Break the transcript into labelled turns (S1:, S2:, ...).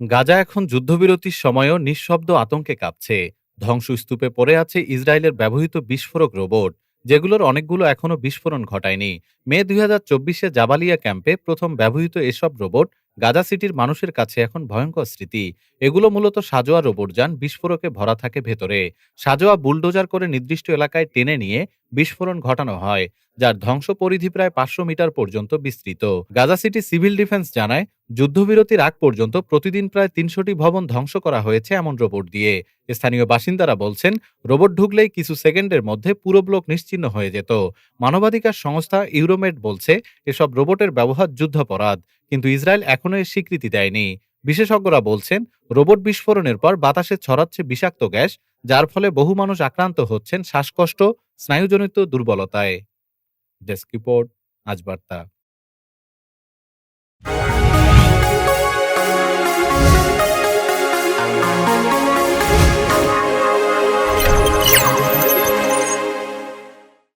S1: গাজা এখন যুদ্ধবিরতির সময়ও নিঃশব্দ আতঙ্কে কাঁপছে। ধ্বংসস্তূপে পড়ে আছে ইসরায়েলের ব্যবহৃত বিস্ফোরক রোবট, যেগুলোর অনেকগুলো এখনও বিস্ফোরণ ঘটায়নি। মে দুই হাজার চব্বিশে জাবালিয়া ক্যাম্পে প্রথম ব্যবহৃত এসব রোবট গাজা সিটির মানুষের কাছে এখন ভয়ঙ্কর স্মৃতি। এগুলো মূলত সাজোয়া রোবট যান বিস্ফোরকে ভরা থাকে ভেতরে। সাজোয়া বুলডোজার করে নির্দিষ্ট এলাকায় টেনে নিয়ে বিস্ফোরণ ঘটানো হয়, যার ধ্বংস পরিধি প্রায় পাঁচশো মিটার পর্যন্ত বিস্তৃত। গাজা সিটি সিভিল ডিফেন্স জানায়, যুদ্ধবিরতির আগ পর্যন্ত প্রতিদিন প্রায় তিনশোটি ভবন ধ্বংস করা হয়েছে এমন রোবট দিয়ে। স্থানীয় বাসিন্দারা বলছেন, রোবট ঢুকলেই কিছু সেকেন্ডের মধ্যে পুরো ব্লক নিশ্চিহ্ন হয়ে যেত। মানবাধিকার সংস্থা ইউরোমেড বলছে, এসব রোবটের ব্যবহার যুদ্ধাপরাধ, কিন্তু ইসরায়েল এখনও এর স্বীকৃতি দেয়নি। বিশেষজ্ঞরা বলছেন, রোবট বিস্ফোরণের পর বাতাসে ছড়াচ্ছে বিষাক্ত গ্যাস, যার ফলে বহু মানুষ আক্রান্ত হচ্ছেন, শ্বাসকষ্ট স্নায়ুজনিত দুর্বলতায় ডেস্ক রিপোর্ট আজ বার্তা